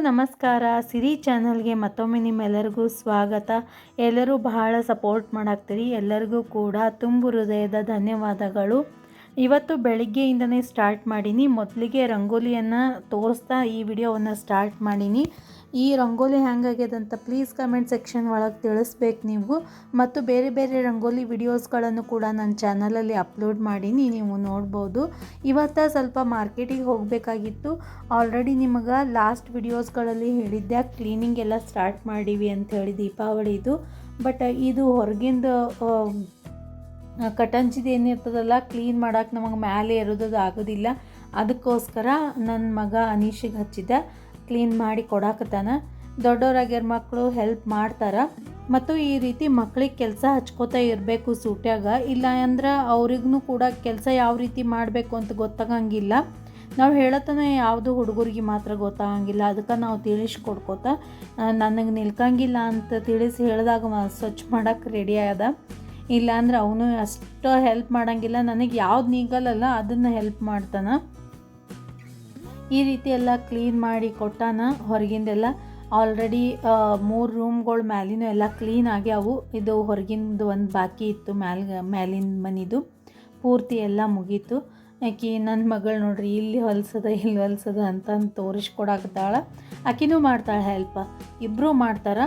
ನಮಸ್ಕಾರ. ಸಿರಿ ಚಾನಲ್ಗೆ ಮತ್ತೊಮ್ಮೆ ನಿಮ್ಮೆಲ್ಲರಿಗೂ ಸ್ವಾಗತ. ಎಲ್ಲರೂ ಬಹಳ ಸಪೋರ್ಟ್ ಮಾಡಾಕ್ತೀರಿ. ಎಲ್ಲರಿಗೂ ಕೂಡ ತುಂಬು ಹೃದಯದ ಧನ್ಯವಾದಗಳು. ಇವತ್ತು ಬೆಳಿಗ್ಗೆಯಿಂದನೇ ಸ್ಟಾರ್ಟ್ ಮಾಡೀನಿ. ಮೊದಲಿಗೆ ರಂಗೋಲಿಯನ್ನು ತೋರಿಸ್ತಾ ಈ ವಿಡಿಯೋವನ್ನು ಸ್ಟಾರ್ಟ್ ಮಾಡೀನಿ. ಈ ರಂಗೋಲಿ ಅಂತ ಪ್ಲೀಸ್ ಕಮೆಂಟ್ ಸೆಕ್ಷನ್ ಒಳಗೆ ತಿಳಿಸ್ಬೇಕು ನೀವು. ಮತ್ತು ಬೇರೆ ಬೇರೆ ರಂಗೋಲಿ ವಿಡಿಯೋಸ್ಗಳನ್ನು ಕೂಡ ನನ್ನ ಚಾನಲಲ್ಲಿ ಅಪ್ಲೋಡ್ ಮಾಡೀನಿ, ನೀವು ನೋಡ್ಬೋದು. ಇವತ್ತು ಸ್ವಲ್ಪ ಮಾರ್ಕೆಟಿಗೆ ಹೋಗಬೇಕಾಗಿತ್ತು. ಆಲ್ರೆಡಿ ನಿಮಗೆ ಲಾಸ್ಟ್ ವಿಡಿಯೋಸ್ಗಳಲ್ಲಿ ಹೇಳಿದ್ದೆ ಕ್ಲೀನಿಂಗ್ ಎಲ್ಲ ಸ್ಟಾರ್ಟ್ ಮಾಡೀವಿ ಅಂತ ಹೇಳಿ ದೀಪಾವಳಿದು ಬಟ್ ಇದು ಹೊರಗಿಂದ ಕಟಂಚಿದು ಏನಿರ್ತದಲ್ಲ ಕ್ಲೀನ್ ಮಾಡೋಕೆ ನಮಗೆ ಮ್ಯಾಲೆ ಇರೋದು ಆಗೋದಿಲ್ಲ. ಅದಕ್ಕೋಸ್ಕರ ನನ್ನ ಮಗ ಅನೀಶಿಗೆ ಹಚ್ಚಿದ್ದ. ಕ್ಲೀನ್ ಮಾಡಿ ಕೊಡಾಕತ್ತಾನ ದೊಡ್ಡವರಾಗ್ಯಾರ ಮಕ್ಕಳು ಹೆಲ್ಪ್ ಮಾಡ್ತಾರೆ. ಮತ್ತು ಈ ರೀತಿ ಮಕ್ಳಿಗೆ ಕೆಲಸ ಹಚ್ಕೋತಾ ಇರಬೇಕು ಸೂಟ್ಯಾಗ. ಇಲ್ಲ ಅಂದ್ರೆ ಅವ್ರಿಗೂ ಕೂಡ ಕೆಲಸ ಯಾವ ರೀತಿ ಮಾಡಬೇಕು ಅಂತ ಗೊತ್ತಾಗಂಗಿಲ್ಲ. ನಾವು ಹೇಳತನ ಯಾವುದು ಹುಡುಗರಿಗೆ ಮಾತ್ರ ಗೊತ್ತಾಗಂಗಿಲ್ಲ. ಅದಕ್ಕೆ ನಾವು ತಿಳಿಸ್ಕೊಡ್ಕೋತ ನನಗೆ ನಿಲ್ಕಂಗಿಲ್ಲ ಅಂತ ತಿಳಿಸಿ ಹೇಳಿದಾಗ ಸ್ವಚ್ಛ ಮಾಡೋಕ್ಕೆ ರೆಡಿ ಆದ. ಇಲ್ಲಾಂದ್ರೆ ಅವನು ಅಷ್ಟು ಹೆಲ್ಪ್ ಮಾಡೋಂಗಿಲ್ಲ. ನನಗೆ ಯಾವ್ದು ನೀಗಲ್ಲಲ್ಲ, ಅದನ್ನು ಹೆಲ್ಪ್ ಮಾಡ್ತಾನೆ. ಈ ರೀತಿ ಎಲ್ಲ ಕ್ಲೀನ್ ಮಾಡಿ ಕೊಟ್ಟಾನ ಹೊರಗಿಂದೆಲ್ಲ. ಆಲ್ರೆಡಿ ಮೂರು ರೂಮ್ಗಳ ಮ್ಯಾಲಿನೂ ಎಲ್ಲ ಕ್ಲೀನ್ ಆಗ್ಯಾವು ಇದು ಹೊರಗಿಂದು ಒಂದು ಬಾಕಿ ಇತ್ತು ಮ್ಯಾಲ, ಮ್ಯಾಲಿನ ಮನಿದು. ಪೂರ್ತಿ ಎಲ್ಲ ಮುಗೀತು. ಆಕೆ ನನ್ನ ಮಗಳು ನೋಡ್ರಿ, ಇಲ್ಲಿ ಹೊಲ್ಸದ ಇಲ್ಲಿ ಹೊಲ್ಸದ ಅಂತ ತೋರಿಸ್ಕೊಡಾಕ್ತಾಳೆ ಆಕಿನೂ ಮಾಡ್ತಾಳೆ ಹೆಲ್ಪ್ ಇಬ್ಬರೂ ಮಾಡ್ತಾರೆ.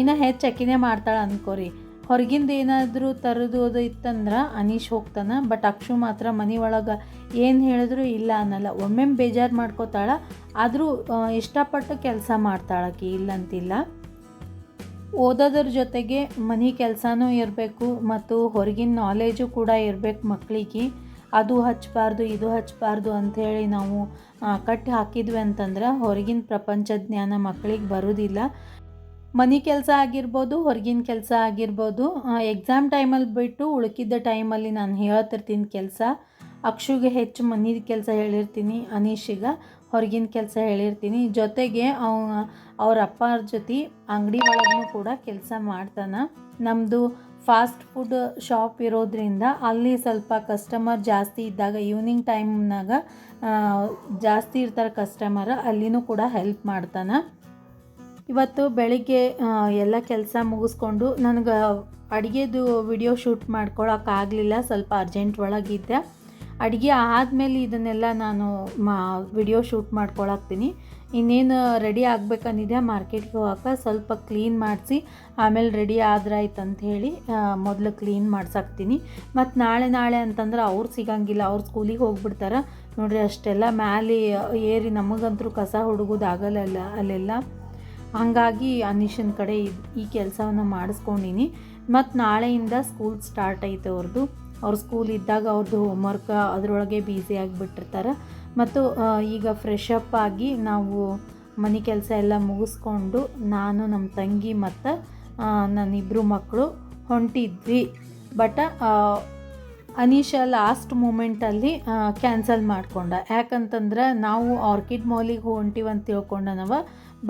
ಇನ್ನು ಹೆಚ್ಚು ಆಕಿನೇ ಮಾಡ್ತಾಳೆ ಅನ್ಕೋರಿ. ಹೊರಗಿಂದ ಏನಾದರೂ ತರೋದು ಅದು ಇತ್ತಂದ್ರೆ ಅನೀಶ್ ಹೋಗ್ತಾನೆ ಬಟ್ ಅಕ್ಷು ಮಾತ್ರ ಮನೆ ಒಳಗೆ ಏನು ಹೇಳಿದ್ರು ಇಲ್ಲ ಅನ್ನಲ್ಲ. ಒಮ್ಮೆಮ್ಮೆ ಬೇಜಾರು ಮಾಡ್ಕೋತಾಳ, ಆದರೂ ಇಷ್ಟಪಟ್ಟು ಕೆಲಸ ಮಾಡ್ತಾಳಕಿ ಇಲ್ಲಂತಿಲ್ಲ. ಓದೋದ್ರ ಜೊತೆಗೆ ಮನೆ ಕೆಲಸನೂ ಇರಬೇಕು ಮತ್ತು ಹೊರಗಿನ ನಾಲೇಜು ಕೂಡ ಇರಬೇಕು ಮಕ್ಕಳಿಗೆ ಅದು ಹಚ್ಚಬಾರ್ದು ಇದು ಹಚ್ಚಬಾರ್ದು ಅಂಥೇಳಿ ನಾವು ಕಟ್ಟಿ ಹಾಕಿದ್ವಿ ಅಂತಂದ್ರೆ ಹೊರಗಿನ ಪ್ರಪಂಚ ಜ್ಞಾನ ಮಕ್ಕಳಿಗೆ ಬರೋದಿಲ್ಲ. ಮನೆ ಕೆಲಸ ಆಗಿರ್ಬೋದು, ಹೊರಗಿನ ಕೆಲಸ ಆಗಿರ್ಬೋದು ಎಕ್ಸಾಮ್ ಟೈಮಲ್ಲಿ ಬಿಟ್ಟು ಉಳುಕಿದ್ದ ಟೈಮಲ್ಲಿ ನಾನು ಹೇಳ್ತಿರ್ತೀನಿ ಕೆಲಸ. ಅಕ್ಷುಗೆ ಹೆಚ್ಚು ಮನೆ ಕೆಲಸ ಹೇಳಿರ್ತೀನಿ, ಅನೀಶಿಗೆ ಹೊರಗಿನ ಕೆಲಸ ಹೇಳಿರ್ತೀನಿ. ಜೊತೆಗೆ ಅವ, ಅವ್ರ ಅಪ್ಪಾರ ಜೊತೆ ಅಂಗಡಿ ಒಳಗೂ ಕೂಡ ಕೆಲಸ ಮಾಡ್ತಾನೆ. ನಮ್ಮದು ಫಾಸ್ಟ್ ಫುಡ್ ಶಾಪ್ ಇರೋದ್ರಿಂದ ಅಲ್ಲಿ ಸ್ವಲ್ಪ ಕಸ್ಟಮರ್ ಜಾಸ್ತಿ ಇದ್ದಾಗ ಈವ್ನಿಂಗ್ ಟೈಮ್ನಾಗ ಜಾಸ್ತಿ ಇರ್ತಾರೆ ಕಸ್ಟಮರ್ ಅಲ್ಲಿನೂ ಕೂಡ ಹೆಲ್ಪ್ ಮಾಡ್ತಾನೆ. ಇವತ್ತು ಬೆಳಿಗ್ಗೆ ಎಲ್ಲ ಕೆಲಸ ಮುಗಿಸ್ಕೊಂಡು ನನಗೆ ಅಡುಗೆದು ವಿಡಿಯೋ ಶೂಟ್ ಮಾಡ್ಕೊಳಕ್ಕಾಗಲಿಲ್ಲ ಸ್ವಲ್ಪ ಅರ್ಜೆಂಟ್ ಒಳಗಿದ್ದೆ. ಅಡುಗೆ ಆದಮೇಲೆ ಇದನ್ನೆಲ್ಲ ನಾನು ಮಾ ವಿಡಿಯೋ ಶೂಟ್ ಮಾಡ್ಕೊಳಕ್ತೀನಿ. ಇನ್ನೇನು ರೆಡಿ ಆಗಬೇಕಂದಿದೆ ಮಾರ್ಕೆಟ್ಗೆ ಹೋಗಾಕ ಸ್ವಲ್ಪ ಕ್ಲೀನ್ ಮಾಡಿಸಿ, ಆಮೇಲೆ ರೆಡಿ ಆದ್ರಾಯ್ತು ಅಂತ ಹೇಳಿ ಮೊದಲು ಕ್ಲೀನ್ ಮಾಡ್ಸಾಕ್ತೀನಿ. ಮತ್ತು ನಾಳೆ ನಾಳೆ ಅಂತಂದ್ರೆ ಅವ್ರು ಸಿಗಂಗಿಲ್ಲ, ಅವ್ರು ಸ್ಕೂಲಿಗೆ ಹೋಗ್ಬಿಡ್ತಾರೆ. ನೋಡಿರಿ ಅಷ್ಟೆಲ್ಲ ಮ್ಯಾಲೆ ಏರಿ ನಮಗಂತರೂ ಕಸ ಹುಡುಗೋದಾಗಲ್ಲ ಅಲ್ಲೆಲ್ಲ. ಹಾಗಾಗಿ ಅನೀಶನ ಕಡೆ ಈ ಕೆಲಸವನ್ನು ಮಾಡಿಸ್ಕೊಂಡಿನಿ. ಮತ್ತು ನಾಳೆಯಿಂದ ಸ್ಕೂಲ್ ಸ್ಟಾರ್ಟ್ ಐತೆ ಅವ್ರದ್ದು ಅವ್ರ ಸ್ಕೂಲ್ ಇದ್ದಾಗ ಅವ್ರದ್ದು ಹೋಮ್ವರ್ಕ್ ಅದರೊಳಗೆ ಬ್ಯುಸಿ ಆಗಿಬಿಟ್ಟಿರ್ತಾರೆ. ಮತ್ತು ಈಗ ಫ್ರೆಶ್ ಅಪ್ ಆಗಿ ನಾವು ಮನೆ ಕೆಲಸ ಎಲ್ಲ ಮುಗಿಸ್ಕೊಂಡು ನಾನು ನಮ್ಮ ತಂಗಿ ಮತ್ತು ನನ್ನಿಬ್ಬರು ಮಕ್ಕಳು ಹೊಂಟಿದ್ವಿ. ಬಟ್ ಅನೀಶ ಲಾಸ್ಟ್ ಮೂಮೆಂಟಲ್ಲಿ ಕ್ಯಾನ್ಸಲ್ ಮಾಡಿಕೊಂಡ. ಯಾಕಂತಂದ್ರೆ ನಾವು ಆರ್ಕಿಡ್ ಮಾಲಿಗೆ ಹೊಂಟಿವಂತ ತಿಳ್ಕೊಂಡ ತಿಳ್ಕೊಂಡನವ.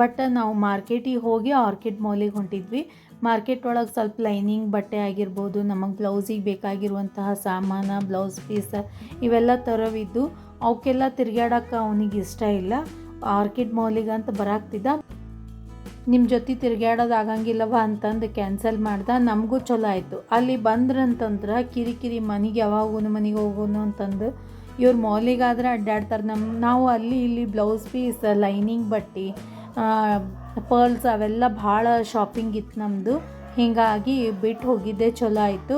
ಬಟ್ ನಾವು ಮಾರ್ಕೆಟಿಗೆ ಹೋಗಿ ಆರ್ಕಿಡ್ ಮಾಲಿಗೆ ಹೊಂಟಿದ್ವಿ. ಮಾರ್ಕೆಟ್ ಒಳಗೆ ಸ್ವಲ್ಪ ಲೈನಿಂಗ್ ಬಟ್ಟೆ ಆಗಿರ್ಬೋದು, ನಮಗೆ ಬ್ಲೌಸಿಗೆ ಬೇಕಾಗಿರುವಂತಹ ಸಾಮಾನು, ಬ್ಲೌಸ್ ಪೀಸ್ ಇವೆಲ್ಲ ತರೋವಿದ್ದು, ಅವಕ್ಕೆಲ್ಲ ತಿರ್ಗಾಡೋಕೆ ಅವನಿಗೆ ಇಷ್ಟ ಇಲ್ಲ. ಆರ್ಕಿಡ್ ಮಾಲಿಗೆ ಅಂತ ಬರಾಕ್ತಿದ್ದ. ನಿಮ್ಮ ಜೊತೆ ತಿರ್ಗಾಡೋದು ಆಗಂಗಿಲ್ಲವ ಅಂತಂದು ಕ್ಯಾನ್ಸಲ್ ಮಾಡ್ದೆ. ನಮಗೂ ಚಲೋ ಆಯಿತು. ಅಲ್ಲಿ ಬಂದ್ರಂತಂದ್ರೆ ಕಿರಿಕಿರಿ ಮನೆಗೆ ಯಾವಾಗೂ ಮನೆಗೆ ಹೋಗೋನು ಅಂತಂದು ಇವ್ರು ಮಾಲಿಗಾದ್ರೆ ಅಡ್ಡಾಡ್ತಾರೆ ನಮ್ಮ ನಾವು ಅಲ್ಲಿ ಇಲ್ಲಿ ಬ್ಲೌಸ್ ಪೀಸ್, ಲೈನಿಂಗ್ ಬಟ್ಟೆ ಪರ್ಲ್ಸ್ ಅವೆಲ್ಲ ಭಾಳ ಶಾಪಿಂಗ್ ಇತ್ತು ನಮ್ಮದು ಹೀಗಾಗಿ ಬಿಟ್ಟು ಹೋಗಿದ್ದೆ, ಚಲೋ ಆಯಿತು.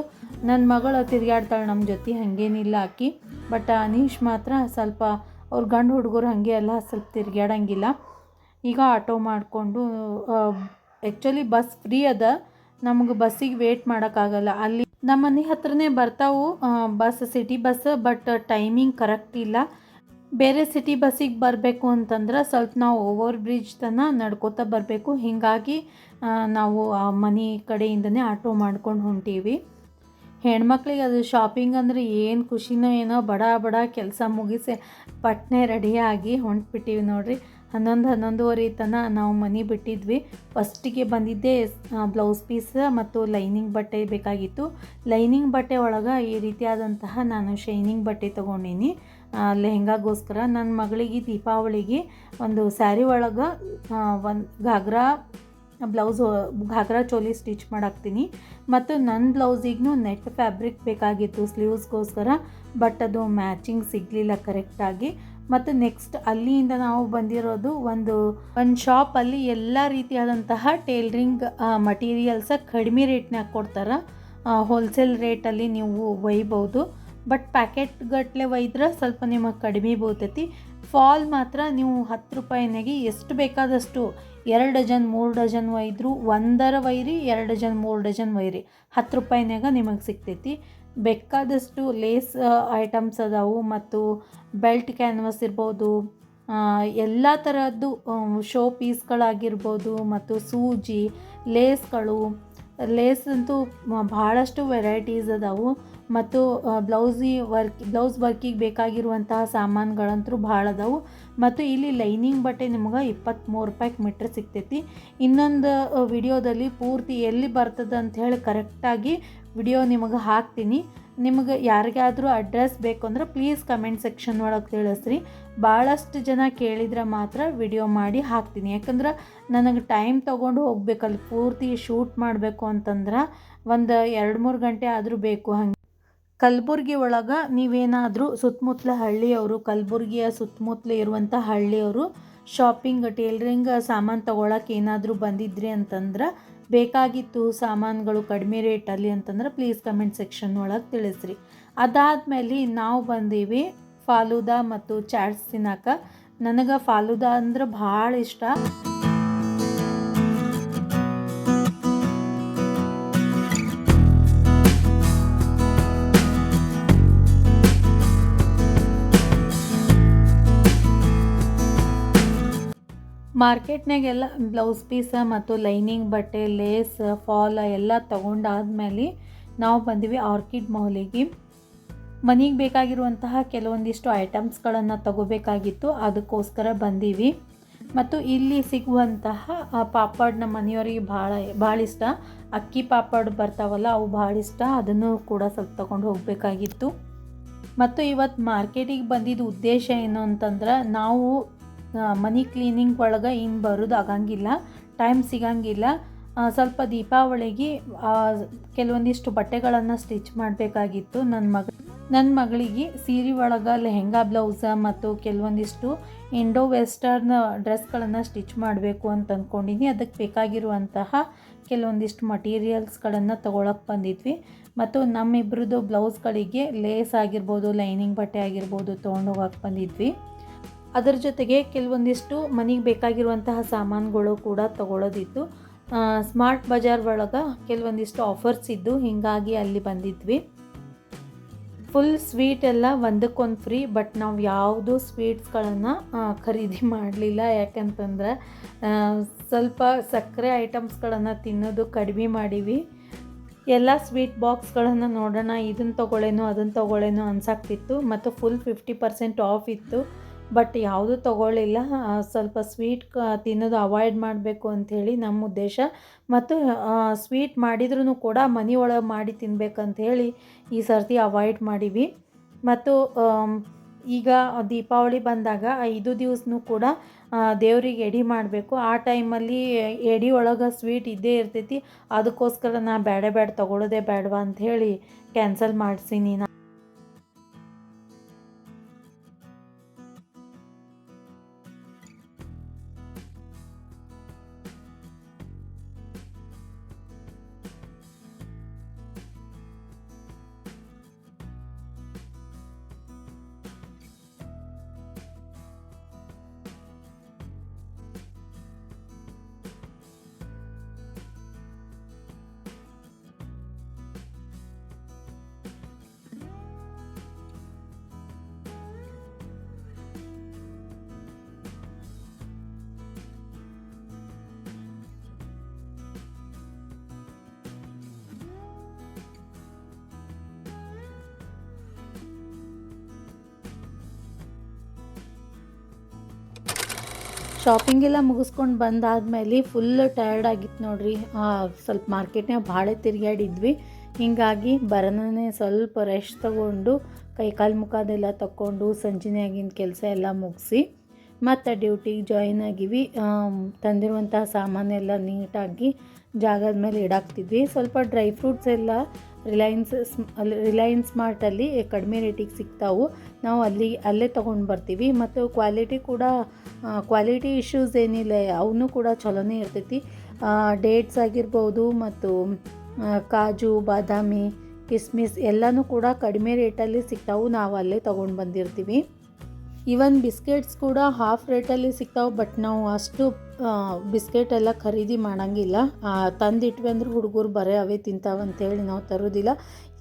ನನ್ನ ಮಗಳು ತಿರುಗಾಡ್ತಾಳೆ ನಮ್ಮ ಜೊತೆ, ಹಾಗೇನಿಲ್ಲ ಆಕಿ. ಬಟ್ ಅನೀಶ್ ಮಾತ್ರ ಸ್ವಲ್ಪ ಅವ್ರ ಗಂಡು ಹುಡುಗರು ಹಾಗೆ ಎಲ್ಲ ಸ್ವಲ್ಪ ತಿರುಗಾಡಂಗಿಲ್ಲ ಈಗ ಆಟೋ ಮಾಡಿಕೊಂಡು ಆ್ಯಕ್ಚುಲಿ ಬಸ್ ಫ್ರೀ ಅದ. ನಮಗೆ ಬಸ್ಸಿಗೆ ವೇಟ್ ಮಾಡೋಕ್ಕಾಗಲ್ಲ. ಅಲ್ಲಿ ನಮ್ಮ ಮನೆ ಹತ್ರನೇ ಬರ್ತಾವು bus city bus but timing correct ಇಲ್ಲ. ಬೇರೆ ಸಿಟಿ ಬಸ್ಸಿಗೆ ಬರಬೇಕು ಅಂತಂದ್ರೆ ಸ್ವಲ್ಪ ನಾವು ಓವರ್ ಬ್ರಿಡ್ಜ್ ತನಕ ನಡ್ಕೋತಾ ಬರಬೇಕು. ಹೀಗಾಗಿ ನಾವು ಆ ಮನೆ ಕಡೆಯಿಂದನೇ ಆಟೋ ಮಾಡ್ಕೊಂಡು ಹೊಂಟೀವಿ. ಹೆಣ್ಮಕ್ಳಿಗೆ ಅದು ಶಾಪಿಂಗ್ ಅಂದರೆ ಏನು ಖುಷಿನೋ ಏನೋ ಬಡ ಬಡ ಕೆಲಸ ಮುಗಿಸಿ ಪಟ್ನೆ ರೆಡಿಯಾಗಿ ಹೊಂಟ್ಬಿಟ್ಟಿವಿ ನೋಡ್ರಿ. ಹನ್ನೊಂದು ಹನ್ನೊಂದುವರೆ ತನಕ ನಾವು ಮನೆ ಬಿಟ್ಟಿದ್ವಿ. ಫಸ್ಟಿಗೆ ಬಂದಿದ್ದೆ ಬ್ಲೌಸ್ ಪೀಸ್ ಮತ್ತು ಲೈನಿಂಗ್ ಬಟ್ಟೆ ಬೇಕಾಗಿತ್ತು. ಲೈನಿಂಗ್ ಬಟ್ಟೆ ಒಳಗೆ ಈ ರೀತಿಯಾದಂತಹ ನಾನು ಶೈನಿಂಗ್ ಬಟ್ಟೆ ತೊಗೊಂಡೀನಿ. ಲೆಹೆಂಗಾಗೋಸ್ಕರ ನನ್ನ ಮಗಳಿಗೆ ದೀಪಾವಳಿಗೆ ಒಂದು ಸ್ಯಾರಿ ಒಳಗೆ ಒಂದು ಘಾಗ್ರಾ ಬ್ಲೌಸ್, ಘಾಗ್ರಾ ಚೋಲಿ ಸ್ಟಿಚ್ ಮಾಡಾಕ್ತೀನಿ. ಮತ್ತು ನನ್ನ ಬ್ಲೌಸಿಗೂ ನೆಟ್ ಫ್ಯಾಬ್ರಿಕ್ ಬೇಕಾಗಿತ್ತು ಸ್ಲೀವ್ಸ್ಗೋಸ್ಕರ, ಬಟ್ ಅದು ಮ್ಯಾಚಿಂಗ್ ಸಿಗಲಿಲ್ಲ ಕರೆಕ್ಟಾಗಿ. ಮತ್ತು ನೆಕ್ಸ್ಟ್ ಅಲ್ಲಿಂದ ನಾವು ಬಂದಿರೋದು ಒಂದು ಒಂದು ಶಾಪಲ್ಲಿ ಎಲ್ಲ ರೀತಿಯಾದಂತಹ ಟೇಲ್ರಿಂಗ್ ಮಟೀರಿಯಲ್ಸ ಕಡಿಮೆ ರೇಟ್ನಾಗ ಕೊಡ್ತಾರೆ. ಹೋಲ್ಸೇಲ್ ರೇಟಲ್ಲಿ ನೀವು ಒಯ್ಬೋದು. ಬಟ್ ಪ್ಯಾಕೆಟ್ ಗಟ್ಟಲೆ ಒಯ್ದ್ರೆ ಸ್ವಲ್ಪ ನಿಮಗೆ ಕಡಿಮೆ ಬೀಳ್ತೈತಿ. ಫಾಲ್ ಮಾತ್ರ ನೀವು ಹತ್ತು ರೂಪಾಯಿನಾಗೆ ಎಷ್ಟು ಬೇಕಾದಷ್ಟು ಎರಡು ಡಜನ್, ಮೂರು ಡಜನ್ ಒಯ್ದರು ಒಂದರ ಒಯ್ರಿ, ಎರಡು ಡಜನ್, ಮೂರು ಡಜನ್ ಒಯ್ರಿ. ಹತ್ತು ರೂಪಾಯಿನಾಗ ನಿಮಗೆ ಸಿಗ್ತೈತಿ. ಬೇಕಾದಷ್ಟು ಲೇಸ್ ಐಟಮ್ಸ್ ಅದಾವು ಮತ್ತು ಬೆಲ್ಟ್ ಕ್ಯಾನ್ವಸ್ ಇರ್ಬೋದು ಎಲ್ಲ ಥರದ್ದು ಶೋ ಪೀಸ್ಗಳಾಗಿರ್ಬೋದು ಮತ್ತು ಸೂಜಿ ಲೇಸ್ಗಳು ಲೇಸ್ ಅಂತೂ ಭಾಳಷ್ಟು ವೆರೈಟೀಸ್ ಅದಾವು ಮತ್ತು ಬ್ಲೌಸಿ ವರ್ಕ್ ಬ್ಲೌಸ್ ವರ್ಕಿಗೆ ಬೇಕಾಗಿರುವಂತಹ ಸಾಮಾನುಗಳಂತೂ ಭಾಳ ಅದಾವು ಮತ್ತು ಇಲ್ಲಿ ಲೈನಿಂಗ್ ಬಟ್ಟೆ ನಿಮ್ಗೆ ಇಪ್ಪತ್ತ್ಮೂರು ರೂಪಾಯಿಗೆ ಮೀಟ್ರ್ ಸಿಗ್ತೈತಿ. ಇನ್ನೊಂದು ವಿಡಿಯೋದಲ್ಲಿ ಪೂರ್ತಿ ಎಲ್ಲಿ ಬರ್ತದೆ ಅಂತ ಹೇಳಿ ಕರೆಕ್ಟಾಗಿ ವಿಡಿಯೋ ನಿಮಗೆ ಹಾಕ್ತೀನಿ. ನಿಮಗೆ ಯಾರಿಗಾದರೂ ಅಡ್ರೆಸ್ ಬೇಕು ಅಂದ್ರೆ ಪ್ಲೀಸ್ ಕಮೆಂಟ್ ಸೆಕ್ಷನ್ ಒಳಗೆ ತಿಳಿಸ್ರಿ. ಭಾಳಷ್ಟು ಜನ ಕೇಳಿದ್ರೆ ಮಾತ್ರ ವಿಡಿಯೋ ಮಾಡಿ ಹಾಕ್ತೀನಿ. ಯಾಕಂದ್ರೆ ನನಗೆ ಟೈಮ್ ತೊಗೊಂಡು ಹೋಗ್ಬೇಕಲ್ಲಿ, ಪೂರ್ತಿ ಶೂಟ್ ಮಾಡಬೇಕು ಅಂತಂದ್ರೆ ಒಂದು ಎರಡು ಮೂರು ಗಂಟೆ ಆದರೂ ಬೇಕು ಹಂಗೆ. ಕಲಬುರ್ಗಿ ಒಳಗೆ ನೀವೇನಾದರೂ ಸುತ್ತಮುತ್ತಲ ಹಳ್ಳಿಯವರು, ಕಲಬುರ್ಗಿಯ ಸುತ್ತಮುತ್ತಲ ಇರುವಂಥ ಹಳ್ಳಿಯವರು ಶಾಪಿಂಗ್ ಟೇಲ್ರಿಂಗ್ ಸಾಮಾನು ತೊಗೊಳಕ್ಕೆ ಏನಾದರೂ ಬಂದಿದ್ರಿ ಅಂತಂದ್ರೆ ಬೇಕಾಗಿತ್ತು ಸಾಮಾನುಗಳು ಕಡಿಮೆ ರೇಟಲ್ಲಿ ಅಂತಂದ್ರೆ ಪ್ಲೀಸ್ ಕಮೆಂಟ್ ಸೆಕ್ಷನ್ ಒಳಗೆ ತಿಳಿಸ್ರಿ. ಅದಾದಮೇಲೆ ನಾವು ಬಂದೀವಿ ಫಾಲೂದಾ ಮತ್ತು ಚಾಟ್ಸ್ ತಿನ್ನಕ್ಕೆ ನನಗೆ ಫಾಲೂದಾ ಅಂದ್ರೆ ಭಾಳ ಇಷ್ಟ. ಮಾರ್ಕೆಟ್ನಾಗೆಲ್ಲ ಬ್ಲೌಸ್ ಪೀಸ ಮತ್ತು ಲೈನಿಂಗ್ ಬಟ್ಟೆ, ಲೇಸ್, ಫಾಲ್ ಎಲ್ಲ ತೊಗೊಂಡಾದ್ಮೇಲೆ ನಾವು ಬಂದಿವಿ ಆರ್ಕಿಡ್ ಮೌಲಿಗೆ. ಮನೆಗೆ ಬೇಕಾಗಿರುವಂತಹ ಕೆಲವೊಂದಿಷ್ಟು ಐಟಮ್ಸ್ಗಳನ್ನು ತಗೋಬೇಕಾಗಿತ್ತು, ಅದಕ್ಕೋಸ್ಕರ ಬಂದೀವಿ. ಮತ್ತು ಇಲ್ಲಿ ಸಿಗುವಂತಹ ಪಾಪಡ್ ನಮ್ಮ ಮನೆಯವರಿಗೆ ಭಾಳ ಭಾಳ ಇಷ್ಟ. ಅಕ್ಕಿ ಪಾಪಡ್ ಬರ್ತಾವಲ್ಲ, ಅವು ಭಾಳ ಇಷ್ಟ. ಅದನ್ನು ಕೂಡ ಸ್ವಲ್ಪ ತಗೊಂಡು ಹೋಗಬೇಕಾಗಿತ್ತು. ಮತ್ತು ಇವತ್ತು ಮಾರ್ಕೆಟಿಗೆ ಬಂದಿದ್ದ ಉದ್ದೇಶ ಏನು ಅಂತಂದ್ರೆ, ನಾವು ಮನಿ ಕ್ಲೀನಿಂಗ್ ಒಳಗೆ ಹಿಂಗೆ ಬರೋದು ಆಗಂಗಿಲ್ಲ ಟೈಮ್ ಸಿಗಂಗಿಲ್ಲ. ಸ್ವಲ್ಪ ದೀಪಾವಳಿಗೆ ಕೆಲವೊಂದಿಷ್ಟು ಬಟ್ಟೆಗಳನ್ನು ಸ್ಟಿಚ್ ಮಾಡಬೇಕಾಗಿತ್ತು ನನ್ನ ಮಗ ನನ್ನ ಮಗಳಿಗೆ ಸೀರೆ ಒಳಗೆ ಲೆಹೆಂಗಾ ಬ್ಲೌಸ ಮತ್ತು ಕೆಲವೊಂದಿಷ್ಟು ಇಂಡೋ ವೆಸ್ಟರ್ನ್ ಡ್ರೆಸ್ಗಳನ್ನು ಸ್ಟಿಚ್ ಮಾಡಬೇಕು ಅಂತ ಅಂದ್ಕೊಂಡಿನಿ ಅದಕ್ಕೆ ಬೇಕಾಗಿರುವಂತಹ ಕೆಲವೊಂದಿಷ್ಟು ಮಟೀರಿಯಲ್ಸ್ಗಳನ್ನು ತೊಗೊಳಕ್ಕೆ ಬಂದಿದ್ವಿ. ಮತ್ತು ನಮ್ಮಿಬ್ರದ್ದು ಬ್ಲೌಸ್ಗಳಿಗೆ ಲೇಸ್ ಆಗಿರ್ಬೋದು ಲೈನಿಂಗ್ ಬಟ್ಟೆ ಆಗಿರ್ಬೋದು ತೊಗೊಂಡೋಗಕ್ಕೆ ಬಂದಿದ್ವಿ. ಅದರ ಜೊತೆಗೆ ಕೆಲವೊಂದಿಷ್ಟು ಮನೆಗೆ ಬೇಕಾಗಿರುವಂತಹ ಸಾಮಾನುಗಳು ಕೂಡ ತಗೊಳ್ಳೋದಿತ್ತು. ಸ್ಮಾರ್ಟ್ ಬಜಾರ್ ಒಳಗೆ ಕೆಲವೊಂದಿಷ್ಟು ಆಫರ್ಸ್ ಇದ್ದು ಹೀಗಾಗಿ ಅಲ್ಲಿ ಬಂದಿದ್ವಿ. ಫುಲ್ ಸ್ವೀಟ್ ಎಲ್ಲ ಒಂದಕ್ಕೊಂದು ಫ್ರೀ ಬಟ್ ನಾವು ಯಾವುದು ಸ್ವೀಟ್ಸ್ಗಳನ್ನು ಖರೀದಿ ಮಾಡಲಿಲ್ಲ. ಯಾಕಂತಂದ್ರೆ ಸ್ವಲ್ಪ ಸಕ್ಕರೆ ಐಟಮ್ಸ್ಗಳನ್ನು ತಿನ್ನೋದು ಕಡಿಮೆ ಮಾಡೀವಿ. ಎಲ್ಲ ಸ್ವೀಟ್ ಬಾಕ್ಸ್ಗಳನ್ನು ನೋಡೋಣ ಇದನ್ನು ತೊಗೊಳ್ಳೇನೋ ಅದನ್ನು ತೊಗೊಳ್ಳೇನೋ ಅನ್ಸಾಕ್ತಿತ್ತು. ಮತ್ತು ಫುಲ್ ಫಿಫ್ಟಿ ಪರ್ಸೆಂಟ್ ಆಫ್ ಇತ್ತು. ಬಟ್ ಯಾವುದೂ ತಗೊಳ್ಳಿಲ್ಲ. ಸ್ವಲ್ಪ ಸ್ವೀಟ್ ತಿನ್ನೋದು ಅವಾಯ್ಡ್ ಮಾಡಬೇಕು ಅಂಥೇಳಿ ನಮ್ಮ ಉದ್ದೇಶ. ಮತ್ತು ಸ್ವೀಟ್ ಮಾಡಿದ್ರೂ ಕೂಡ ಮನೆ ಒಳಗೆ ಮಾಡಿ ತಿನ್ಬೇಕಂಥೇಳಿ ಈ ಸರ್ತಿ ಅವಾಯ್ಡ್ ಮಾಡೀವಿ. ಮತ್ತು ಈಗ ದೀಪಾವಳಿ ಬಂದಾಗ ಐದು ದಿವಸನೂ ಕೂಡ ದೇವ್ರಿಗೆ ಎಡಿ ಮಾಡಬೇಕು. ಆ ಟೈಮಲ್ಲಿ ಎಡಿ ಒಳಗೆ ಸ್ವೀಟ್ ಇದ್ದೇ ಇರ್ತೈತಿ. ಅದಕ್ಕೋಸ್ಕರ ನಾ ಬೇಡ ಬೇಡ ತೊಗೊಳ್ಳೋದೇ ಬೇಡವಾ ಅಂಥೇಳಿ ಕ್ಯಾನ್ಸಲ್ ಮಾಡಿಸೀನಿ ನಾ ಶಾಪಿಂಗ್ ಎಲ್ಲ ಮುಗಿಸ್ಕೊಂಡು ಬಂದಾದ್ಮೇಲೆ ಫುಲ್ ಟಯರ್ಡ್ ಆಗಿತ್ತು ನೋಡ್ರಿ. ಸ್ವಲ್ಪ ಮಾರ್ಕೆಟ್ನಾಗ ಭಾಳ ತಿರುಗಾಡಿದ್ವಿ ಹೀಗಾಗಿ ಬರೋನೇ ಸ್ವಲ್ಪ ರೆಸ್ಟ್ ತಗೊಂಡು ಕೈಕಾಲು ಮುಖದೆಲ್ಲ ತಕ್ಕೊಂಡು ಸಂಜೆನೇ ಆಗಿನ ಕೆಲಸ ಎಲ್ಲ ಮುಗಿಸಿ ಮತ್ತು ಡ್ಯೂಟಿಗೆ ಜಾಯಿನ್ ಆಗಿವಿ ತಂದಿರುವಂತಹ ಸಾಮಾನೆಲ್ಲ ನೀಟಾಗಿ ಜಾಗದ ಮೇಲೆ ಇಡಾಕ್ತಿದ್ವಿ. ಸ್ವಲ್ಪ ಡ್ರೈ ಫ್ರೂಟ್ಸ್ ಎಲ್ಲ ರಿಲಯನ್ಸ್ ಅಲ್ಲಿ ರಿಲಯನ್ಸ್ ಮಾರ್ಟಲ್ಲಿ ಕಡಿಮೆ ರೇಟಿಗೆ ಸಿಗ್ತಾವು. ನಾವು ಅಲ್ಲಿ, ಅಲ್ಲೇ ತೊಗೊಂಡು ಬರ್ತೀವಿ. ಮತ್ತು ಕ್ವಾಲಿಟಿ ಕೂಡ ಕ್ವಾಲಿಟಿ ಇಶ್ಯೂಸ್ ಏನಿಲ್ಲ, ಅವನು ಕೂಡ ಚಲೋನೇ ಇರ್ತೈತಿ. ಡೇಟ್ಸ್ ಆಗಿರ್ಬೋದು ಮತ್ತು ಕಾಜು, ಬಾದಾಮಿ, ಕಿಸ್ಮಿಸ್ ಎಲ್ಲನೂ ಕೂಡ ಕಡಿಮೆ ರೇಟಲ್ಲಿ ಸಿಗ್ತಾವು. ನಾವು ಅಲ್ಲೇ ತೊಗೊಂಡು ಬಂದಿರ್ತೀವಿ. ಈವನ್ ಬಿಸ್ಕೆಟ್ಸ್ ಕೂಡ ಹಾಫ್ ರೇಟಲ್ಲಿ ಸಿಗ್ತಾವೆ ಬಟ್ ನಾವು ಅಷ್ಟು ಬಿಸ್ಕೆಟ್ ಎಲ್ಲ ಖರೀದಿ ಮಾಡೋಂಗಿಲ್ಲ. ತಂದಿಟ್ವಿ ಅಂದ್ರೆ ಹುಡುಗರು ಬರೀ ಅವೇ ತಿಂತಾವೆ ಅಂತೇಳಿ ನಾವು ತರೋದಿಲ್ಲ.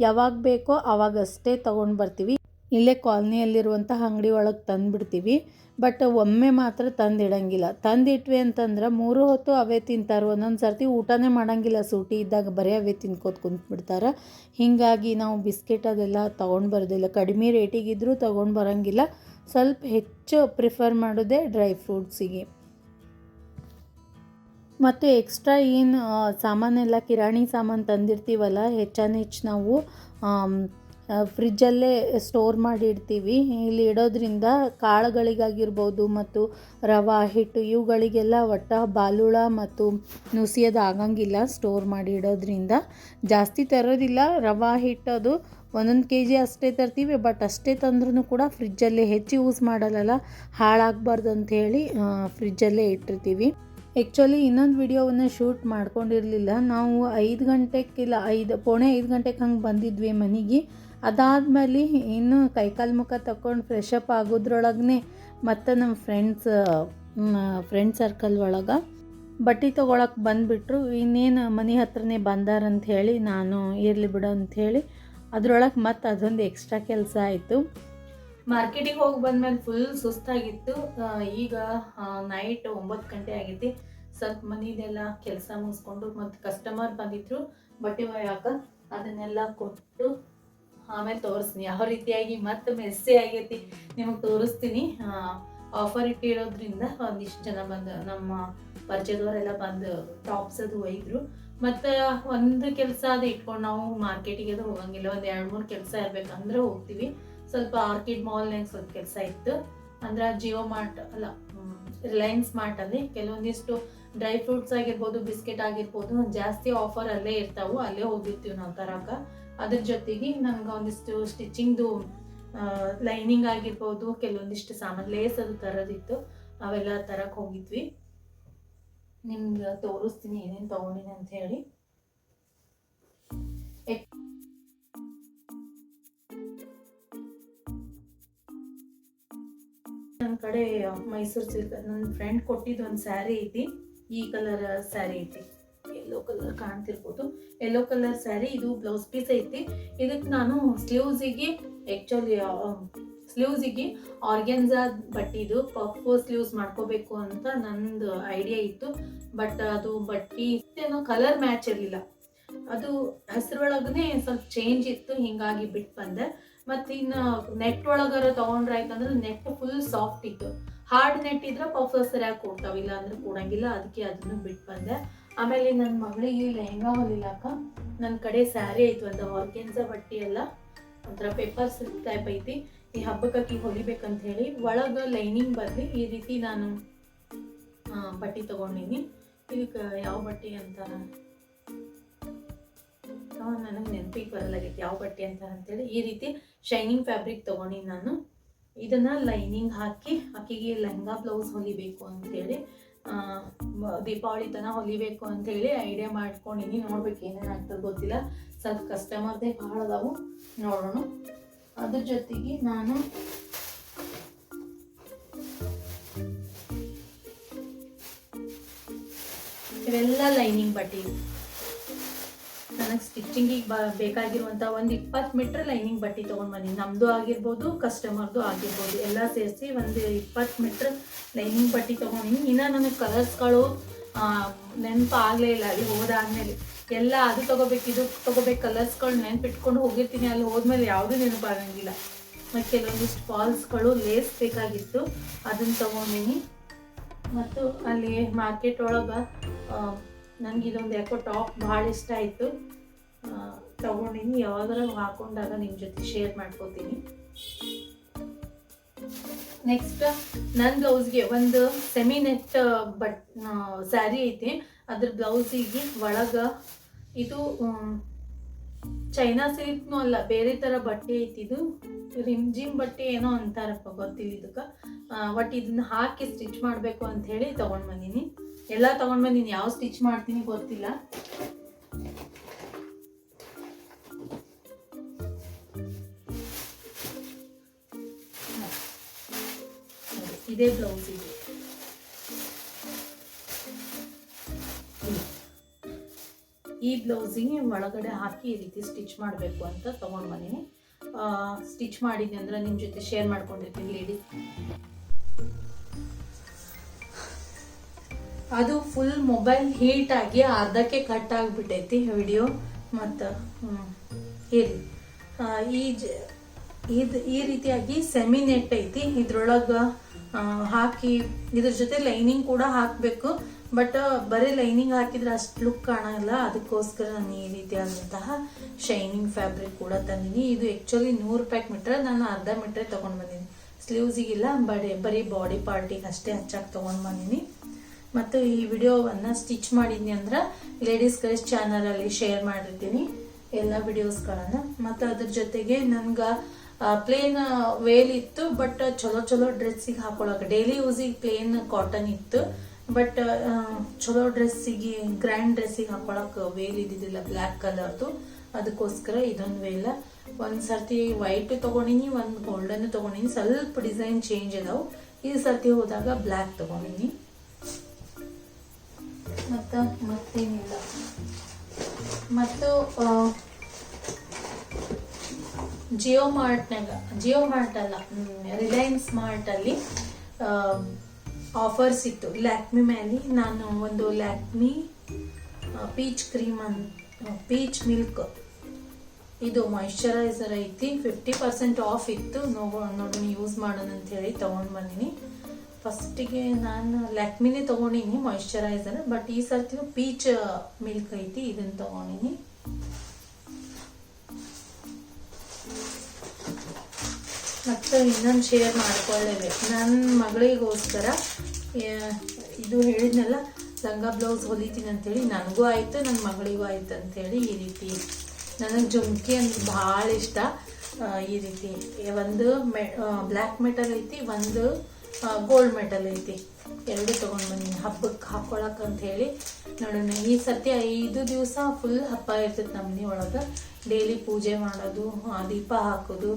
ಯಾವಾಗ ಬೇಕೋ ಅವಾಗಷ್ಟೇ ತೊಗೊಂಡು ಬರ್ತೀವಿ. ಇಲ್ಲೇ ಕಾಲೋನಿಯಲ್ಲಿರುವಂಥ ಅಂಗಡಿ ಒಳಗೆ ತಂದುಬಿಡ್ತೀವಿ. ಬಟ್ ಒಮ್ಮೆ ಮಾತ್ರ ತಂದಿಡಂಗಿಲ್ಲ. ತಂದಿಟ್ವಿ ಅಂತಂದ್ರೆ ಮೂರು ಹೊತ್ತು ಅವೇ ತಿಂತಾರೆ. ಒಂದೊಂದು ಸರ್ತಿ ಊಟನೇ ಮಾಡೋಂಗಿಲ್ಲ. ಸೂಟಿ ಇದ್ದಾಗ ಬರೀ ಅವೇ ತಿನ್ಕೋತ ಕುಂತ್ಬಿಡ್ತಾರೆ. ಹೀಗಾಗಿ ನಾವು ಬಿಸ್ಕೆಟ್ ಅದೆಲ್ಲ ತೊಗೊಂಡು ಬರೋದಿಲ್ಲ. ಕಡಿಮೆ ರೇಟಿಗಿದ್ರೂ ತೊಗೊಂಡು ಬರೋಂಗಿಲ್ಲ. ಸ್ವಲ್ಪ ಹೆಚ್ಚು ಪ್ರಿಫರ್ ಮಾಡೋದೇ ಡ್ರೈ ಫ್ರೂಟ್ಸಿಗೆ. ಮತ್ತು ಎಕ್ಸ್ಟ್ರಾ ಏನು ಸಾಮಾನೆಲ್ಲ ಕಿರಾಣಿ ಸಾಮಾನು ತಂದಿರ್ತೀವಲ್ಲ, ಹೆಚ್ಚಾನು ಹೆಚ್ಚು ನಾವು ಫ್ರಿಜ್ಜಲ್ಲೇ ಸ್ಟೋರ್ ಮಾಡಿ ಇಡ್ತೀವಿ ಇಲ್ಲಿ ಇಡೋದ್ರಿಂದ ಕಾಳುಗಳಿಗಾಗಿರ್ಬೋದು ಮತ್ತು ರವೆ, ಹಿಟ್ಟು ಇವುಗಳಿಗೆಲ್ಲ ಒಟ್ಟ ಬಾಲುಳ ಮತ್ತು ನುಸಿಯೋದು ಆಗಂಗಿಲ್ಲ ಸ್ಟೋರ್ ಮಾಡಿ ಇಡೋದ್ರಿಂದ. ಜಾಸ್ತಿ ತರೋದಿಲ್ಲ, ರವೆ ಹಿಟ್ಟದು ಒಂದೊಂದು ಕೆ ಜಿ ಅಷ್ಟೇ ತರ್ತೀವಿ ಬಟ್ ಅಷ್ಟೇ ತಂದ್ರೂ ಕೂಡ ಫ್ರಿಜ್ಜಲ್ಲೇ ಹೆಚ್ಚು ಯೂಸ್ ಮಾಡಲ್ಲಲ್ಲ, ಹಾಳಾಗಬಾರ್ದು ಅಂಥೇಳಿ ಫ್ರಿಜ್ಜಲ್ಲೇ ಇಟ್ಟಿರ್ತೀವಿ. ಆ್ಯಕ್ಚುಲಿ ಇನ್ನೊಂದು ವಿಡಿಯೋವನ್ನು ಶೂಟ್ ಮಾಡ್ಕೊಂಡಿರಲಿಲ್ಲ. ನಾವು ಐದು ಗಂಟೆಗಿಲ್ಲ ಐದು, ಪೋಣೆ ಐದು ಗಂಟೆಗೆ ಹಂಗೆ ಬಂದಿದ್ವಿ ಮನೆಗೆ. ಅದಾದಮೇಲೆ ಇನ್ನು ಕೈಕಾಲು ಮುಖ ತಗೊಂಡು ಫ್ರೆಶ್ ಅಪ್ ಮತ್ತು ನಮ್ಮ ಫ್ರೆಂಡ್ಸ್ ಫ್ರೆಂಡ್ ಸರ್ಕಲ್ ಒಳಗೆ ಬಟ್ಟೆ ತೊಗೊಳಕ್ಕೆ ಬಂದುಬಿಟ್ರು. ಇನ್ನೇನು ಮನೆ ಹತ್ರನೇ ಬಂದಾರಂತ ಹೇಳಿ ನಾನು ಇರಲಿ ಬಿಡು ಅಂಥೇಳಿ ಅದ್ರೊಳಗೆ ಮತ್ತೆ ಅದೊಂದು ಎಕ್ಸ್ಟ್ರಾ ಕೆಲಸ ಆಯಿತು. ಮಾರ್ಕೆಟಿಗೆ ಹೋಗಿ ಬಂದ್ಮೇಲೆ ಫುಲ್ ಸುಸ್ತಾಗಿತ್ತು. ಈಗ ನೈಟ್ ಒಂಬತ್ತು ಗಂಟೆ ಆಗೈತಿ. ಸ್ವಲ್ಪ ಮನಿದೆಲ್ಲ ಕೆಲಸ ಮುಗಿಸ್ಕೊಂಡು ಮತ್ತು ಕಸ್ಟಮರ್ ಬಂದಿದ್ರು. ಬಟ್ಟೆ ಒಯ್ಯಾಕ ಅದನ್ನೆಲ್ಲ ಕೊಟ್ಟು ಆಮೇಲೆ ತೋರಿಸ್ತೀನಿ ಯಾವ ರೀತಿಯಾಗಿ ಮತ್ತೆ ಮೆಸ್ಸಿ ಆಗೈತಿ ನಿಮಗೆ ತೋರಿಸ್ತೀನಿ. ಆಫರ್ ಇಟ್ಟಿರೋದ್ರಿಂದ ಒಂದಿಷ್ಟು ಜನ ಬಂದು ನಮ್ಮ ಪರಿಚಯದವರೆಲ್ಲ ಬಂದು ಟಾಪ್ಸ್ ಅದು ಒಯ್ದ್ರು. ಮತ್ತು ಒಂದು ಕೆಲಸ ಅದು ಇಟ್ಕೊಂಡು ನಾವು ಮಾರ್ಕೆಟಿಗೆ ಅದು ಹೋಗಂಗಿಲ್ಲ. ಒಂದು ಎರಡು ಮೂರು ಕೆಲಸ ಇರ್ಬೇಕಂದ್ರೆ ಹೋಗ್ತೀವಿ. ಸ್ವಲ್ಪ ಆರ್ಕಿಡ್ ಮಾಲ್ನಾಗ ಸ್ವಲ್ಪ ಕೆಲಸ ಇತ್ತು. ಅಂದ್ರೆ ಜಿಯೋ ಮಾರ್ಟ್ ಅಲ್ಲ ರಿಲಯನ್ಸ್ ಮಾರ್ಟ್ ಅಲ್ಲಿ. ಕೆಲವೊಂದಿಷ್ಟು ಡ್ರೈ ಫ್ರೂಟ್ಸ್ ಆಗಿರ್ಬೋದು ಬಿಸ್ಕೆಟ್ ಆಗಿರ್ಬೋದು ಜಾಸ್ತಿ ಆಫರ್ ಅಲ್ಲೇ ಇರ್ತಾವು. ಅಲ್ಲೇ ಹೋಗಿರ್ತೀವಿ ನಾವು ತರಕ. ಅದ್ರ ಜೊತೆಗೆ ನಂಗೆ ಒಂದಿಷ್ಟು ಸ್ಟಿಚಿಂಗ್ದು ಲೈನಿಂಗ್ ಆಗಿರ್ಬೋದು, ಕೆಲವೊಂದಿಷ್ಟು ಸಾಮಾನು ಲೇಸ್ ಅದು ತರೋದಿತ್ತು. ಅವೆಲ್ಲ ತರಕ್ಕೆ ಹೋಗಿದ್ವಿ. ನಿಮ್ಗೆ ತೋರಿಸ್ತೀನಿ, ಏನೇನು ತೊಗೊಂಡಿನಿ ಅಂತ ಹೇಳಿ. ನನ್ನ ಕಡೆ ಮೈಸೂರು ಸಿಲ್ಕ್ ನನ್ನ ಫ್ರೆಂಡ್ ಕೊಟ್ಟಿದ್ದು ಒಂದು ಸ್ಯಾರಿ ಐತಿ. ಈ ಕಲರ್ ಸ್ಯಾರಿ ಐತಿ. ಯೆಲ್ಲೋ ಕಲರ್ ಕಾಣ್ತಿರ್ಬೋದು. ಯೆಲ್ಲೋ ಕಲರ್ ಸ್ಯಾರಿ ಇದು ಬ್ಲೌಸ್ ಪೀಸ್ ಐತಿ. ಇದಕ್ಕೆ ನಾನು ಸ್ಲೀವ್ಸಿಗೆ ಆ್ಯಕ್ಚುಲಿ ಸ್ಲೀವ್ಸಿಗೆ ಆರ್ಗ್ಯಾನ್ಸಾ ಬಟ್ಟಿದು ಪಫ್ ಸ್ಲೀವ್ಸ್ ಮಾಡ್ಕೋಬೇಕು ಅಂತ ನಂದು ಐಡಿಯಾ ಇತ್ತು. ಬಟ್ ಅದು ಬಟ್ಟಿ ಏನೋ ಕಲರ್ ಮ್ಯಾಚ್ ಇರಲಿಲ್ಲ. ಅದು ಹೆಸರೊಳಗನೆ ಸ್ವಲ್ಪ ಚೇಂಜ್ ಇತ್ತು, ಹಿಂಗಾಗಿ ಬಿಟ್ಟು ಬಂದೆ. ಮತ್ತು ಇನ್ನು ನೆಟ್ ಒಳಗಾರ ತೊಗೊಂಡ್ರೆ ಆಯ್ತಂದ್ರೆ ನೆಟ್ ಫುಲ್ ಸಾಫ್ಟ್ ಇತ್ತು. ಹಾರ್ಡ್ ನೆಟ್ ಇದ್ರೆ ಪಫ್ ಸರಿಯಾಗಿ ಕೊಡ್ತಾವೆ ಇಲ್ಲ ಅಂದ್ರೆ ಕೊಡಂಗಿಲ್ಲ ಅದಕ್ಕೆ ಅದನ್ನು ಬಿಟ್ಟು ಬಂದೆ. ಆಮೇಲೆ ನನ್ನ ಮಗಳಿಗೆ ಲೆಹಂಗಾ ಹೊಲಿಲಾಕ ನನ್ನ ಕಡೆ ಸ್ಯಾರಿ ಆಯ್ತು ಅಂತ ಆರ್ಗೆನ್ಸ ಬಟ್ಟಿ ಎಲ್ಲ ಒಂಥರ ಪೇಪರ್ಸ್ ಟೈಪ್ ಐತಿ. ಈ ಹಬ್ಬಕ್ಕೆ ಹೊಲಿಬೇಕಂತ ಹೇಳಿ ಒಳಗೆ ಲೈನಿಂಗ್ ಬರಲಿ, ಈ ರೀತಿ ನಾನು ಬಟ್ಟೆ ತೊಗೊಂಡಿನಿ. ಇದಕ್ಕೆ ಯಾವ ಬಟ್ಟೆ ಅಂತ ನನಗೆ ನೆನಪಿಗೆ ಬರಲಾಗೈತಿ ಯಾವ ಬಟ್ಟೆ ಅಂತ ಅಂತೇಳಿ. ಈ ರೀತಿ ಶೈನಿಂಗ್ ಫ್ಯಾಬ್ರಿಕ್ ತೊಗೊಂಡಿನಿ ನಾನು. ಇದನ್ನು ಲೈನಿಂಗ್ ಹಾಕಿ ಆಕೆಗೆ ಲೆಹಂಗಾ ಬ್ಲೌಸ್ ಹೊಲಿಬೇಕು ಅಂತೇಳಿ. ದೀಪಾವಳಿ ತನ ಹೊಲಿಬೇಕು ಅಂತೇಳಿ ಐಡಿಯಾ ಮಾಡ್ಕೊಂಡಿನಿ. ನೋಡ್ಬೇಕು ಏನೇನು ಆಗ್ತದೆ ಗೊತ್ತಿಲ್ಲ. ಸ್ವಲ್ಪ ಕಸ್ಟಮರ್ದೇ ಭಾಳ ಅದಾವು. ನೋಡೋಣ. ಅದ್ರ ಜೊತೆಗೆ ನಾನು ಇವೆಲ್ಲ ಲೈನಿಂಗ್ ಬಟ್ಟೆ ನನಗೆ ಸ್ಟಿಚಿಂಗಿಗೆ ಬೇಕಾಗಿರುವಂಥ ಒಂದು ಇಪ್ಪತ್ತು ಮೀಟ್ರ್ ಲೈನಿಂಗ್ ಬಟ್ಟೆ ತೊಗೊಂಡು ಬಂದೀನಿ. ನಮ್ಮದು ಆಗಿರ್ಬೋದು ಕಸ್ಟಮರ್ದು ಆಗಿರ್ಬೋದು. ಎಲ್ಲ ಸೇರಿಸಿ ಒಂದು ಇಪ್ಪತ್ತು ಮೀಟ್ರ್ ಲೈನಿಂಗ್ ಬಟ್ಟೆ ತೊಗೊಂಡಿನಿ ಇನ್ನೂ ನನಗೆ ಕಲರ್ಸ್ಗಳು ನೆನಪು ಆಗಲೇ ಇಲ್ಲ. ಅಲ್ಲಿ ಹೋದಾದ್ಮೇಲೆ. ಎಲ್ಲ ಅದು ತಗೋಬೇಕು, ಇದು ತೊಗೋಬೇಕು, ಕಲರ್ಸ್ಗಳು ನೆನ್ಪಿಟ್ಕೊಂಡು ಹೋಗಿರ್ತೀನಿ. ಅಲ್ಲಿ ಹೋದ್ಮೇಲೆ ಯಾವುದೂ ನೆನಪಾಗಂಗಿಲ್ಲ ಮತ್ತು ಕೆಲವೊಂದಿಷ್ಟು ಫಾಲ್ಸ್ಗಳು ಲೇಸ್ ಬೇಕಾಗಿತ್ತು. ಅದನ್ನು ತೊಗೊಂಡಿನಿ. ಮತ್ತು ಅಲ್ಲಿ ಮಾರ್ಕೆಟ್ ಒಳಗೆ ನನಗೆ ಇದೊಂದು ಯಾಕೋ ಟಾಪ್ ಭಾಳ ಇಷ್ಟ ಆಯಿತು. ತೊಗೊಂಡಿನಿ. ಯಾವಾಗಾರ ಹಾಕೊಂಡಾಗ ನಿಮ್ಮ ಜೊತೆ ಶೇರ್ ಮಾಡ್ಕೋತೀನಿ. ನೆಕ್ಸ್ಟ್ ನನ್ನ ಬ್ಲೌಸ್ಗೆ ಒಂದು ಸೆಮಿ ನೆಟ್ ಬಟ್ ಸ್ಯಾರಿ ಐತಿ. ಅದ್ರ ಬ್ಲೌಸಿಗೆ ಒಳಗ ಇದು ಚೈನಾ ಸಿಲ್ಕ್ನೂ ಅಲ್ಲ, ಬೇರೆ ಥರ ಬಟ್ಟೆ ಐತಿ ಇದು. ರಿಮ್ಜಿಮ್ ಬಟ್ಟೆ ಏನೋ ಅಂತಾರಪ್ಪ, ಗೊತ್ತಿಲ್ಲ ಇದಕ್ಕೆ. ಬಟ್ ಇದನ್ನ ಹಾಕಿ ಸ್ಟಿಚ್ ಮಾಡಬೇಕು ಅಂತ ಹೇಳಿ ತೊಗೊಂಡು ಬಂದೀನಿ. ಎಲ್ಲ ತೊಗೊಂಡು ಬಂದೀನಿ, ಯಾವ ಸ್ಟಿಚ್ ಮಾಡ್ತೀನಿ ಗೊತ್ತಿಲ್ಲ. ಇದೇ ಬ್ಲೌಸ್ ಇದೆ. ಈ ಬ್ಲೌಸಿಗೆ ಒಳಗಡೆ ಹಾಕಿ ಈ ರೀತಿ ಸ್ಟಿಚ್ ಮಾಡಬೇಕು ಅಂತ ತೊಗೊಂಡು ಬಂದೀನಿ. ಸ್ಟಿಚ್ ಮಾಡಿದ್ದೆ ಅಂದ್ರೆ ನಿಮ್ಮ ಜೊತೆ ಶೇರ್ ಮಾಡ್ಕೊಂಡಿರ್ತೀನಿ ಲೇಡೀಸ್ ಅದು ಫುಲ್ ಮೊಬೈಲ್ ಹೀಟ್ ಆಗಿ ಅರ್ಧಕ್ಕೆ ಕಟ್ ಆಗಿಬಿಟ್ಟೈತಿ ವಿಡಿಯೋ ಮತ್ತು ಹೇಳಿ. ಈ ಇದು ಈ ರೀತಿಯಾಗಿ ಸೆಮಿ ನೆಟ್ ಐತಿ. ಇದ್ರೊಳಗೆ ಹಾಕಿ, ಇದ್ರ ಜೊತೆ ಲೈನಿಂಗ್ ಕೂಡ ಹಾಕಬೇಕು. ಬಟ್ ಬರೀ ಲೈನಿಂಗ್ ಹಾಕಿದ್ರೆ ಅಷ್ಟು ಲುಕ್ ಕಾಣಲ್ಲ. ಅದಕ್ಕೋಸ್ಕರ ನಾನು ಈ ರೀತಿಯಾದಂತಹ ಶೈನಿಂಗ್ ಫ್ಯಾಬ್ರಿಕ್ ಕೂಡ ತಂದೀನಿ. ಇದು ಆ್ಯಕ್ಚುಲಿ ನೂರು ರೂಪಾಯಿ ಮೀಟ್ರ್ ನಾನು ಅರ್ಧ ಮೀಟ್ರ್ ತೊಗೊಂಡು ಬಂದೀನಿ. ಸ್ಲೀವ್ಸಿಗಿಲ್ಲ ಬರೀ ಬರೀ ಬಾಡಿ ಪಾರ್ಟಿಗೆ ಅಷ್ಟೇ ಹಚ್ಚಾಗಿ ತೊಗೊಂಡು ಬಂದೀನಿ. ಮತ್ತು ಈ ವಿಡಿಯೋವನ್ನು ಸ್ಟಿಚ್ ಮಾಡಿದ್ನಿ ಅಂದ್ರೆ ಲೇಡೀಸ್ ಕ್ರೇಸ್ ಚಾನಲಲ್ಲಿ ಶೇರ್ ಮಾಡಿರ್ತೀನಿ. ಎಲ್ಲ ವಿಡಿಯೋಸ್ಗಳನ್ನು ಮತ್ತು ಅದ್ರ ಜೊತೆಗೆ ನನ್ಗೆ ಪ್ಲೇನ್ ವೇಲ್ ಇತ್ತು ಬಟ್ ಚಲೋ ಚಲೋ ಡ್ರೆಸ್ಸಿಗೆ ಹಾಕೊಳಕ್ಕೆ. ಡೈಲಿ ಯೂಸಿಗೆ ಪ್ಲೇನ್ ಕಾಟನ್ ಇತ್ತು ಬಟ್ ಚಲೋ ಡ್ರೆಸ್ಸಿಗೆ ಗ್ರ್ಯಾಂಡ್ ಡ್ರೆಸ್ಸಿಗೆ ಹಾಕೊಳಕ್ಕೆ ವೇಲ್ ಇದ್ದಿದ್ದಿಲ್ಲ ಬ್ಲ್ಯಾಕ್ ಕಲರ್ದು ಅದಕ್ಕೋಸ್ಕರ ಇದೊಂದು ವೇಲ ಒಂದು ಸರ್ತಿ ವೈಟ್ ತೊಗೊಂಡಿನಿ, ಒಂದು ಗೋಲ್ಡನ್ ತೊಗೊಂಡಿನಿ. ಸ್ವಲ್ಪ ಡಿಸೈನ್ ಚೇಂಜ್ ಅದಾವು. ಈ ಸರ್ತಿ ಹೋದಾಗ ಬ್ಲ್ಯಾಕ್ ತೊಗೊಂಡಿನಿ. ಮತ್ತು ಮತ್ತೇನಿಲ್ಲ. ಮತ್ತು ಜಿಯೋ ಮಾರ್ಟ್ನಾಗ ಜಿಯೋ ಮಾರ್ಟ್ ಅಲ್ಲ ರಿಲಯನ್ಸ್ ಮಾರ್ಟಲ್ಲಿ ಆಫರ್ಸ್ ಇತ್ತು. ಲ್ಯಾಕ್ಮಿ ಮೇಲೆ ನಾನು ಒಂದು Lakme peach cream and peach milk ಇದು ಮಾಯಿಶ್ಚರೈಸರ್ ಐತಿ. ಫಿಫ್ಟಿ ಪರ್ಸೆಂಟ್ ಆಫ್ ಇತ್ತು. ನೋಡೋ ನೋಡೋಣ ಯೂಸ್ ಮಾಡೋಣ ಅಂತ ಹೇಳಿ ತೊಗೊಂಡು ಬಂದೀನಿ. ಫಸ್ಟಿಗೆ ನಾನು ಲ್ಯಾಕ್ಮಿನೇ ತೊಗೊಂಡಿನಿ ಮಾಯಿಶ್ಚರೈಸರ್ ಬಟ್ ಈ ಸರ್ತಿನೂ ಪೀಚ್ ಮಿಲ್ಕ್ ಐತಿ. ಇದನ್ನು ತೊಗೊಂಡಿನಿ. ಮತ್ತು ಇನ್ನೊಂದು ಶೇರ್ ಮಾಡ್ಕೊಳ್ಳೇಬೇಕು. ನನ್ನ ಮಗಳಿಗೋಸ್ಕರ ಇದು ಹೇಳಿದ್ನಲ್ಲ, ಲಂಗ ಬ್ಲೌಸ್ ಹೊಲಿತೀನಿ ಅಂತೇಳಿ, ನನಗೂ ಆಯಿತು ನನ್ನ ಮಗಳಿಗೂ ಆಯ್ತು ಅಂತೇಳಿ ಈ ರೀತಿ. ನನಗೆ ಜುಮ್ಕಿ ಅಂದ್ರೆ ಭಾಳ ಇಷ್ಟ ಈ ರೀತಿ. ಒಂದು ಮೆ ಬ್ಲ್ಯಾಕ್ ಮೆಟಲ್ ಐತಿ, ಒಂದು ಗೋಲ್ಡ್ ಮೆಟಲ್ ಐತಿ. ಎರಡು ತೊಗೊಂಡು ಬಂದೀನಿ. ಹಬ್ಬಕ್ಕೆ ಹಾಕೊಳಕ್ಕೆ ಅಂತ ನೋಡೋಣ ಈ ಸತಿ ಐದು ದಿವಸ ಫುಲ್ ಹಬ್ಬ ಇರ್ತೈತೆ ನಮ್ಮನೆ ಒಳಗೆ. ಡೈಲಿ ಪೂಜೆ ಮಾಡೋದು ದೀಪ ಹಾಕೋದು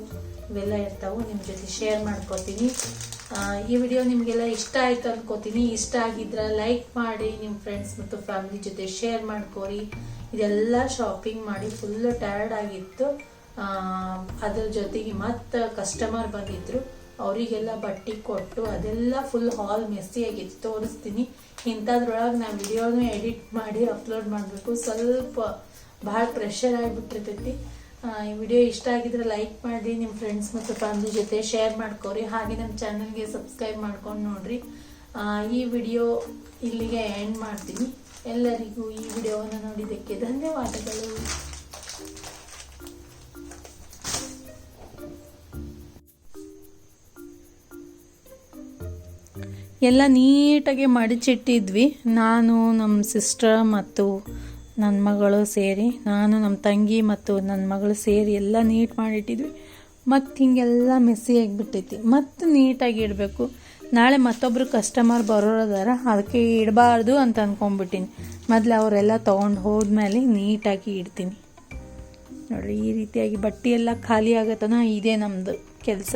ಇವೆಲ್ಲ ಇರ್ತಾವೆ ನಿಮ್ಮ ಜೊತೆ ಶೇರ್ ಮಾಡ್ಕೋತೀನಿ. ಈ ವಿಡಿಯೋ ನಿಮಗೆಲ್ಲ ಇಷ್ಟ ಆಯಿತು ಅಂದ್ಕೋತೀನಿ ಇಷ್ಟ ಆಗಿದ್ರೆ ಲೈಕ್ ಮಾಡಿ ನಿಮ್ಮ ಫ್ರೆಂಡ್ಸ್ ಮತ್ತು ಫ್ಯಾಮಿಲಿ ಜೊತೆ ಶೇರ್ ಮಾಡ್ಕೋರಿ. ಇದೆಲ್ಲ ಶಾಪಿಂಗ್ ಮಾಡಿ ಫುಲ್ ಟಯರ್ಡ್ ಆಗಿತ್ತು. ಅದ್ರ ಜೊತೆಗೆ ಮತ್ತೆ ಕಸ್ಟಮರ್ ಬಂದಿದ್ರು. ಅವರಿಗೆಲ್ಲ ಬಟ್ಟೆ ಕೊಟ್ಟು ಅದೆಲ್ಲ ಫುಲ್ ಹಾಲ್ ಮೆಸ್ಸಿ ಆಗಿತ್ತು. ತೋರಿಸ್ತೀನಿ. ಇಂಥದ್ರೊಳಗೆ ನಾನು ವಿಡಿಯೋನು ಎಡಿಟ್ ಮಾಡಿ ಅಪ್ಲೋಡ್ ಮಾಡಬೇಕು. ಸ್ವಲ್ಪ ಭಾಳ ಪ್ರೆಷರ್ ಆಗಿಬಿಟ್ಟಿರ್ತೈತಿ. ಈ ವಿಡಿಯೋ ಇಷ್ಟ ಆಗಿದ್ರೆ ಲೈಕ್ ಮಾಡಿ ನಿಮ್ಮ ಫ್ರೆಂಡ್ಸ್ ಮತ್ತು ಫ್ಯಾಮಿಲಿ ಜೊತೆ ಶೇರ್ ಮಾಡ್ಕೋರಿ. ಹಾಗೆ ನಮ್ಮ ಚಾನಲ್ಗೆ ಸಬ್ಸ್ಕ್ರೈಬ್ ಮಾಡ್ಕೊಂಡು ನೋಡ್ರಿ. ಈ ವಿಡಿಯೋ ಇಲ್ಲಿಗೆ ಎಂಡ್ ಮಾಡ್ತೀನಿ. ಎಲ್ಲರಿಗೂ ಈ ವಿಡಿಯೋವನ್ನು ನೋಡಿದ್ದಕ್ಕೆ ಧನ್ಯವಾದಗಳು. ಎಲ್ಲ ನೀಟಾಗಿ ಮಡಿಚಿಟ್ಟಿದ್ವಿ. ನಾನು ನಮ್ಮ ಸಿಸ್ಟರ್ ಮತ್ತು ನನ್ನ ಮಗಳು ಸೇರಿ, ನಾನು ನಮ್ಮ ತಂಗಿ ಮತ್ತು ನನ್ನ ಮಗಳು ಸೇರಿ ಎಲ್ಲ ನೀಟ್ ಮಾಡಿಟ್ಟಿದ್ವಿ. ಮತ್ತು ಹಿಂಗೆಲ್ಲ ಮೆಸ್ಸಿ ಆಗಿಬಿಟ್ಟೈತಿ ಮತ್ತು ನೀಟಾಗಿ ಇಡಬೇಕು. ನಾಳೆ ಮತ್ತೊಬ್ಬರು ಕಸ್ಟಮರ್ ಬರೋರದಾರ, ಅದಕ್ಕೆ ಇಡಬಾರ್ದು ಅಂತ ಅಂದ್ಕೊಂಡ್ಬಿಟ್ಟಿನಿ ಮೊದಲು ಅವರೆಲ್ಲ ತೊಗೊಂಡು ಹೋದ್ಮೇಲೆ ನೀಟಾಗಿ ಇಡ್ತೀನಿ. ನೋಡ್ರಿ, ಈ ರೀತಿಯಾಗಿ ಬಟ್ಟೆ ಎಲ್ಲ ಖಾಲಿ ಆಗತ್ತನ ಇದೇ ನಮ್ಮದು ಕೆಲಸ.